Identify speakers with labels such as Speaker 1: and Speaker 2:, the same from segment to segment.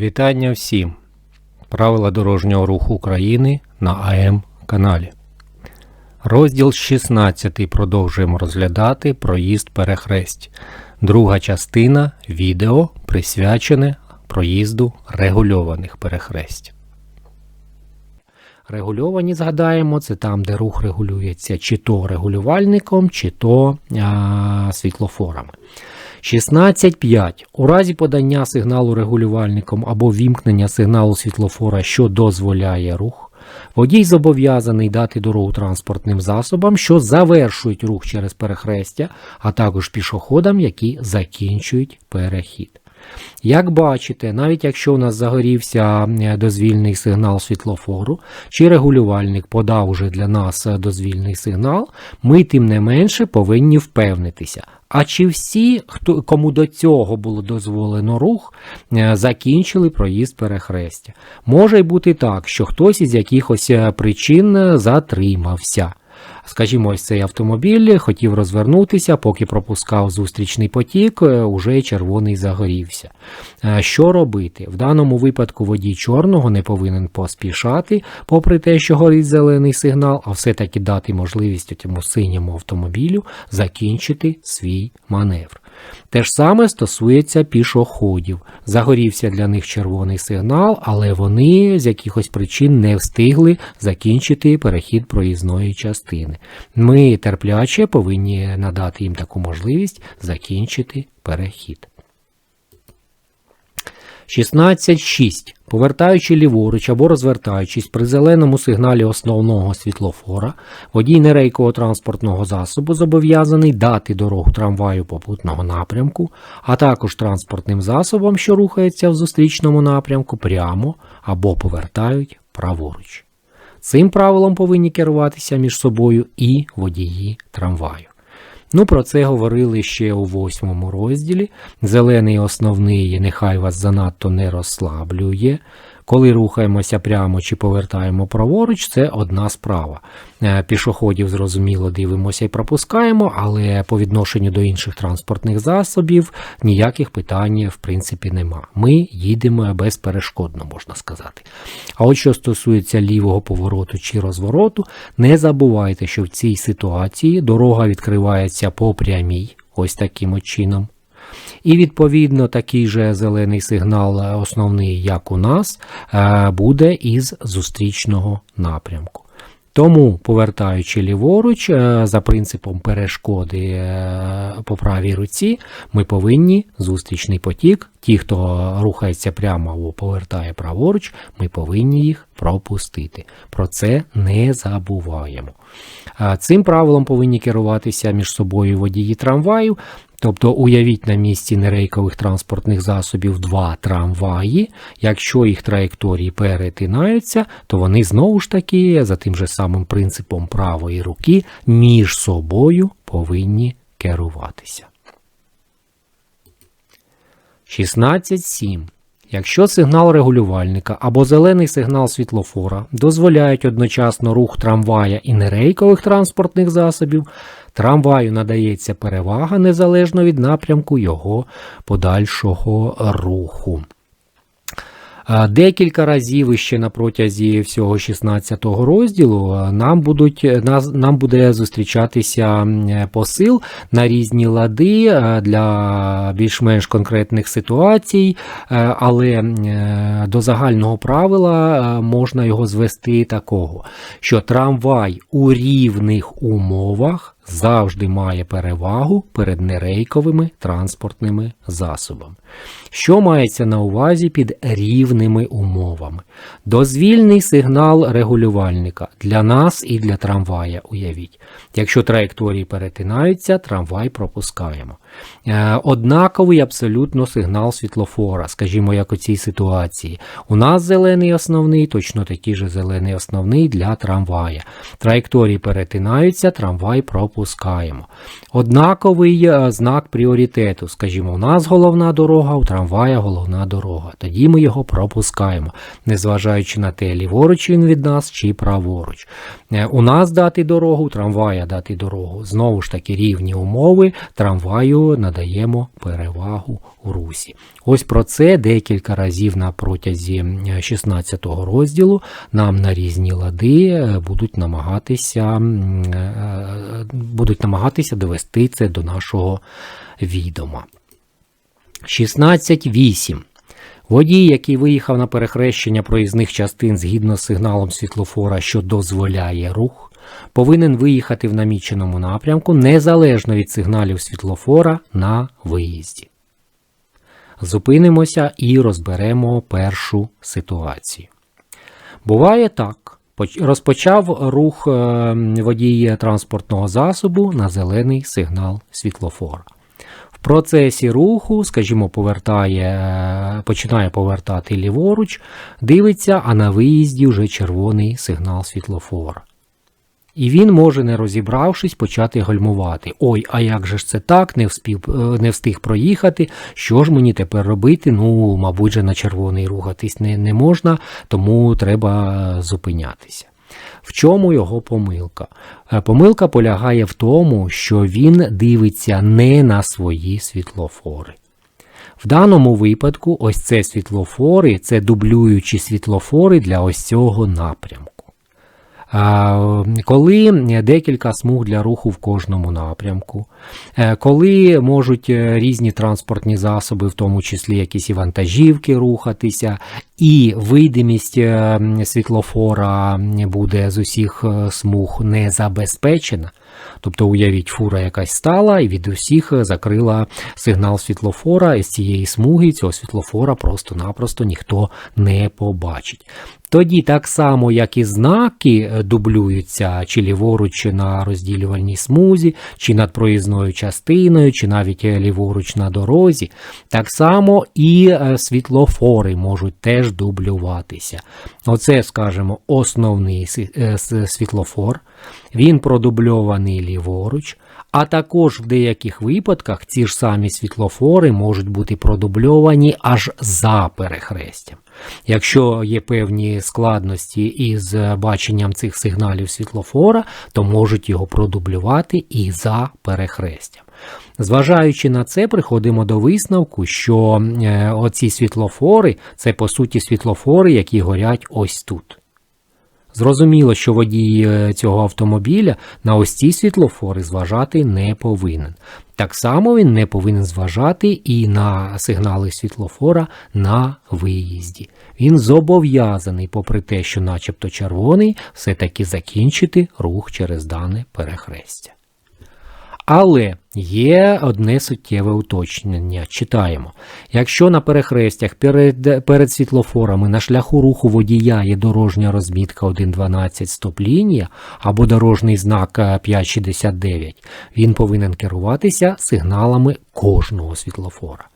Speaker 1: Вітання всім! Правила дорожнього руху України на АМ каналі. Розділ 16 продовжуємо розглядати проїзд перехресть. Друга частина відео присвячене проїзду регульованих перехресть. Регульовані, згадаємо, це там, де рух регулюється чи то регулювальником, чи то а, світлофорами. 16.5. У разі подання сигналу регулювальником або вімкнення сигналу світлофора, що дозволяє рух, водій зобов'язаний дати дорогу транспортним засобам, що завершують рух через перехрестя, а також пішоходам, які закінчують перехід. Як бачите, навіть якщо у нас загорівся е, дозвільний сигнал світлофору, чи регулювальник подав уже для нас е, дозвільний сигнал, ми тим не менше повинні впевнитися. А чи всі, хто, кому до цього було дозволено рух, е, закінчили проїзд перехрестя? Може й бути так, що хтось із якихось причин затримався. Скажімо, ось цей автомобіль хотів розвернутися, поки пропускав зустрічний потік, е, уже червоний загорівся. Е, Що робити? В даному випадку водій чорного не повинен поспішати, попри те, що горить зелений сигнал, а все-таки дати можливість цьому синьому автомобілю закінчити свій маневр. Те ж саме стосується пішоходів. Загорівся для них червоний сигнал, але вони з якихось причин не встигли закінчити перехід проїзної частини. Ми терпляче повинні надати їм таку можливість закінчити перехід. 16.6. Повертаючи ліворуч або розвертаючись при зеленому сигналі основного світлофора, водій нерейкового транспортного засобу зобов'язаний дати дорогу трамваю попутного напрямку, а також транспортним засобам, що рухаються в зустрічному напрямку, прямо або повертають праворуч. Цим правилом повинні керуватися між собою і водії трамваю. Ну, про це говорили ще у восьмому розділі. Зелений основний нехай вас занадто не розслаблює. Коли рухаємося прямо чи повертаємо праворуч, це одна справа. Е, Пішоходів, зрозуміло, дивимося і пропускаємо, але по відношенню до інших транспортних засобів ніяких питань в принципі нема. Ми їдемо безперешкодно, можна сказати. А от що стосується лівого повороту чи розвороту, не забувайте, що в цій ситуації дорога відкривається по прямій, ось таким чином. І відповідно такий же зелений сигнал, е, основний, як у нас, е, буде із зустрічного напрямку. Тому, повертаючи ліворуч, е, за принципом перешкоди по правій руці, ми повинні зустрічний потік, ті, хто рухається прямо або повертає праворуч, ми повинні їх пропустити. Про це не забуваємо. Цим правилом повинні керуватися між собою водії трамваїв. Тобто уявіть на місці нерейкових транспортних засобів два трамваї. Якщо їх траєкторії перетинаються, то вони знову ж таки за тим же самим принципом правої руки між собою повинні керуватися. 16.7. Якщо сигнал регулювальника або зелений сигнал світлофора дозволяють одночасно рух трамвая і нерейкових транспортних засобів, трамваю надається перевага незалежно від напрямку його подальшого руху. Декілька разів іще на протязі всього 16-го розділу нам, будуть, нам буде зустрічатися посил на різні лади для більш-менш конкретних ситуацій, але е, до загального правила можна його звести такого, що трамвай у рівних умовах завжди має перевагу перед нерейковими транспортними засобами. Що мається на увазі під рівними умовами? Дозвільний сигнал регулювальника для нас і для трамвая, уявіть. Якщо траєкторії перетинаються, трамвай пропускаємо. Е, Однаковий абсолютно сигнал світлофора, скажімо, як у цій ситуації. У нас зелений основний, точно такий же зелений основний для трамвая. Траєкторії перетинаються, трамвай пропускаємо. Однаковий е, знак пріоритету, скажімо, у нас головна дорога, у трамвая головна дорога. Тоді ми його пропускаємо, незважаючи на те, ліворуч він від нас чи праворуч. Е, У нас дати дорогу, у трамвая дати дорогу. Знову ж таки рівні умови, трамваю надаємо перевагу русі. Ось про це декілька разів на протязі 16 розділу нам на різні лади е, будуть намагатися, е, будуть намагатися довести це до нашого відома. 16.8. Водій, який виїхав на перехрещення проїзних частин згідно з сигналом світлофора, що дозволяє рух, повинен виїхати в наміченому напрямку незалежно від сигналів світлофора на виїзді. Зупинимося і розберемо першу ситуацію. Буває так. Розпочав рух е, водій транспортного засобу на зелений сигнал світлофора. В процесі руху, скажімо, повертає, е, починає повертати ліворуч, дивиться, а на виїзді вже червоний сигнал світлофора. І він може, не розібравшись, почати гальмувати. Ой, а як же ж це так, не встиг, не встиг проїхати. Що ж мені тепер робити? Ну, мабуть, же на червоний рухатись не, не можна, тому треба е, зупинятися. В чому його помилка? Е, Помилка полягає в тому, що він дивиться не на свої світлофори. В даному випадку, ось це світлофори, це дублюючі світлофори для ось цього напрямку. Коли декілька смуг для руху в кожному напрямку, е, коли можуть е, різні транспортні засоби, в тому числі якісь і вантажівки рухатися, і видимість е, світлофора буде з усіх е, смуг не забезпечена. Тобто, уявіть, фура якась стала і від усіх закрила сигнал світлофора, і з цієї смуги цього світлофора просто-напросто ніхто не побачить. Тоді так само, як і знаки е, дублюються чи ліворуч на розділювальній смузі, чи над проїзною частиною, чи навіть е, ліворуч на дорозі, так само і е, світлофори можуть теж дублюватися. Оце, скажімо, основний світлофор. Він продубльований ліворуч, а також в деяких випадках ці ж самі світлофори можуть бути продубльовані аж за перехрестям. Якщо є певні складності із баченням цих сигналів світлофора, то можуть його продублювати і за перехрестям. Зважаючи на це, приходимо до висновку, що е, оці світлофори це по суті світлофори, які горять ось тут. Зрозуміло, що водій е, цього автомобіля на ось ці світлофори зважати не повинен. Так само він не повинен зважати і на сигнали світлофора на виїзді. Він зобов'язаний, попри те, що начебто червоний, все-таки закінчити рух через дане перехрестя. Але є одне суттєве уточнення. Читаємо. Якщо на перехрестях перед, перед світлофорами на шляху руху водія є дорожня розмітка 1.12 стоп-лінія або дорожній знак е, 5.69, він повинен керуватися сигналами кожного світлофора.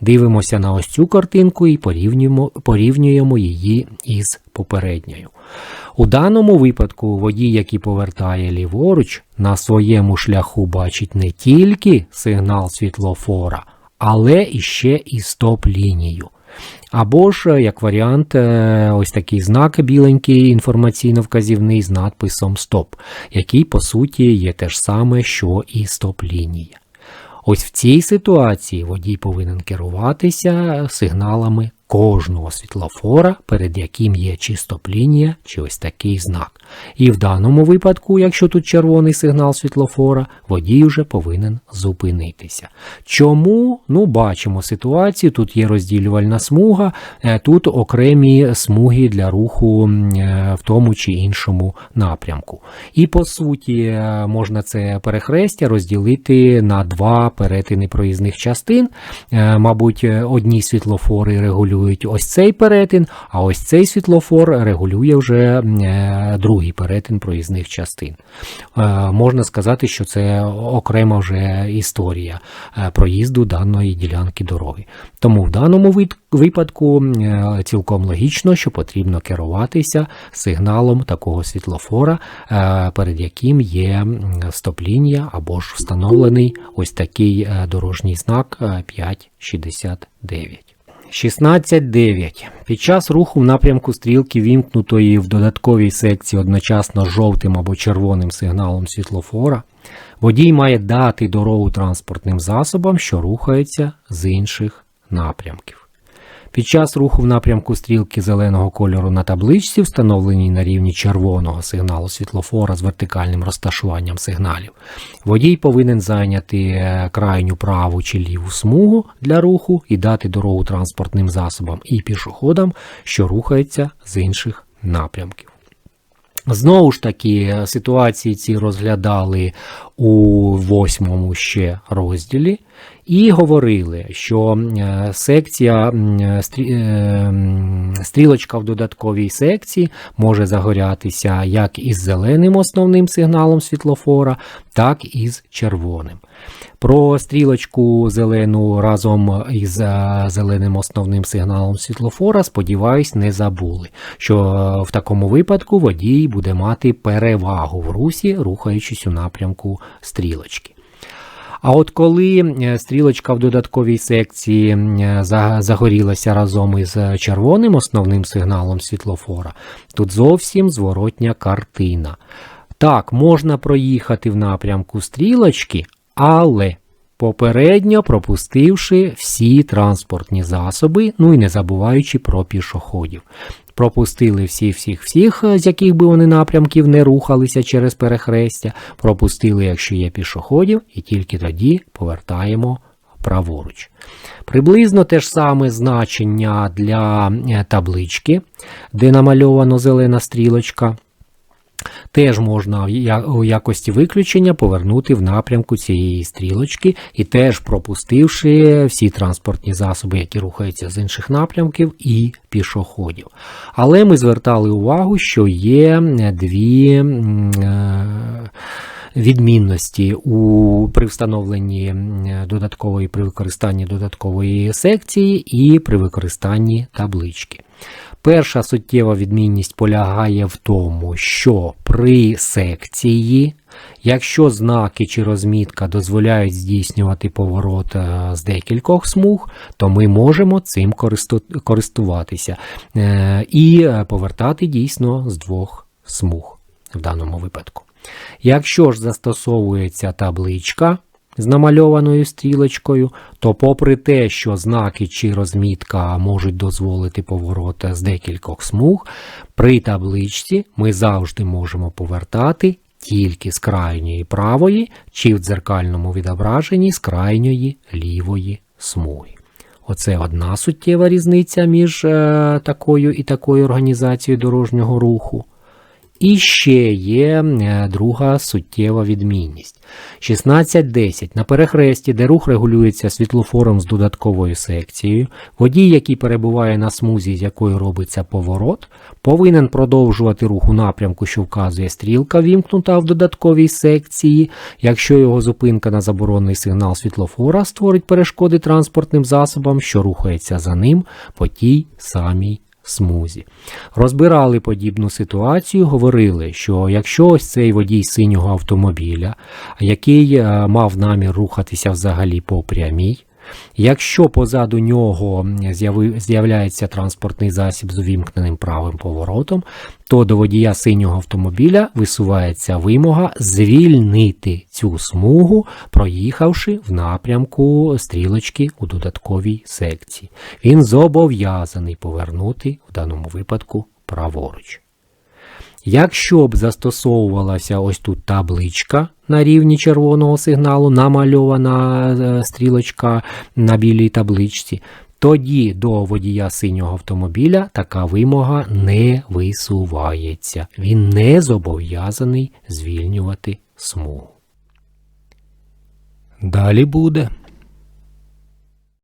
Speaker 1: Дивимося на ось цю картинку і порівнюємо, порівнюємо її із попередньою. У даному випадку водій, який повертає ліворуч, на своєму шляху бачить не тільки сигнал світлофора, але іще і стоп-лінію. Або ж, як варіант, е, ось такий знак біленький інформаційно-вказівний з надписом Стоп, який по суті є те ж саме, що і стоп-лінія. Ось в цій ситуації водій повинен керуватися сигналами кожного світлофора, перед яким є чи чи ось такий знак. І в даному випадку, якщо тут червоний сигнал світлофора, водій вже повинен зупинитися. Чому? Ну, бачимо ситуацію. Тут є розділювальна смуга, е, тут окремі смуги для руху е, в тому чи іншому напрямку. І по суті, е, можна це перехрестя розділити на два перетини проїзних частин. Мабуть, одні світлофори регулюють ось цей перетин, а ось цей світлофор регулює вже е, другий перетин проїзних частин. Е, Можна сказати, що це окрема вже історія е, проїзду даної ділянки дороги. Тому в даному випадку цілком логічно, що потрібно керуватися сигналом такого світлофора, перед яким є стоп-лінія або ж встановлений ось такий дорожній знак е, 569. 16.9. Під час руху в напрямку стрілки вімкнутої в додатковій секції одночасно жовтим або червоним сигналом світлофора, водій має дати дорогу транспортним засобам, що рухаються з інших напрямків. Під час руху в напрямку стрілки зеленого кольору на табличці, встановленій на рівні червоного сигналу світлофора з вертикальним розташуванням сигналів, водій повинен зайняти е, крайню праву чи ліву смугу для руху і дати дорогу транспортним засобам і пішоходам, що рухаються з інших напрямків. Знову ж таки, ситуації ці розглядали у восьмому ще розділі і говорили, що секція е, стрілочка в додатковій секції може загорятися як із зеленим основним сигналом світлофора, так і з червоним. Про стрілочку зелену разом із е, зеленим основним сигналом світлофора, сподіваюсь, не забули, що е, в такому випадку водій буде мати перевагу в русі, рухаючись у напрямку стрілочки. А от коли е, стрілочка в додатковій секції загорілася разом із червоним основним сигналом світлофора, тут зовсім зворотня картина. Так, можна проїхати в напрямку стрілочки, але попередньо пропустивши всі транспортні засоби, ну і не забуваючи про пішоходів. Пропустили всіх всіх всіх, з яких би вони напрямків не рухалися через перехрестя, пропустили, якщо є пішоходів, і тільки тоді повертаємо праворуч. Приблизно те ж саме значення для е, таблички, де намальовано зелена стрілочка. Теж можна у якості виключення повернути в напрямку цієї стрілочки і теж пропустивши всі транспортні засоби, які рухаються з інших напрямків, і пішоходів. Але ми звертали увагу, що є дві е, відмінності у при встановленні додаткової при використанні додаткової секції і при використанні таблички. Перша суттєва відмінність полягає в тому, що при секції, якщо знаки чи розмітка дозволяють здійснювати поворот е, з декількох смуг, то ми можемо цим користуватися е, і е, повертати дійсно з двох смуг в даному випадку. Якщо ж застосовується табличка з намальованою стрілочкою, то попри те, що знаки чи розмітка можуть дозволити поворот з декількох смуг, при табличці ми завжди можемо повертати тільки з крайньої правої чи в дзеркальному відображенні з крайньої лівої смуги. Оце одна суттєва різниця між е, такою і такою організацією дорожнього руху. І ще є е, друга суттєва відмінність. 16.10. На перехресті, де рух регулюється світлофором з додатковою секцією, водій, який перебуває на смузі, з якої робиться поворот, повинен продовжувати рух у напрямку, що вказує стрілка, вімкнута в додатковій секції, якщо його зупинка на заборонений сигнал світлофора створить перешкоди транспортним засобам, що рухається за ним по тій самій смузі. Розбирали подібну ситуацію, говорили, що якщо ось цей водій синього автомобіля, який е, мав намір рухатися взагалі по прямій, Якщо позаду нього з'являється транспортний засіб з увімкненим правим поворотом, то до водія синього автомобіля висувається вимога звільнити цю смугу, проїхавши в напрямку стрілочки у додатковій секції. Він зобов'язаний повернути в даному випадку праворуч. Якщо б застосовувалася ось тут табличка на рівні червоного сигналу, намальована е, стрілочка на білій табличці, тоді до водія синього автомобіля така вимога не висувається. Він не зобов'язаний звільнювати смугу. Далі буде.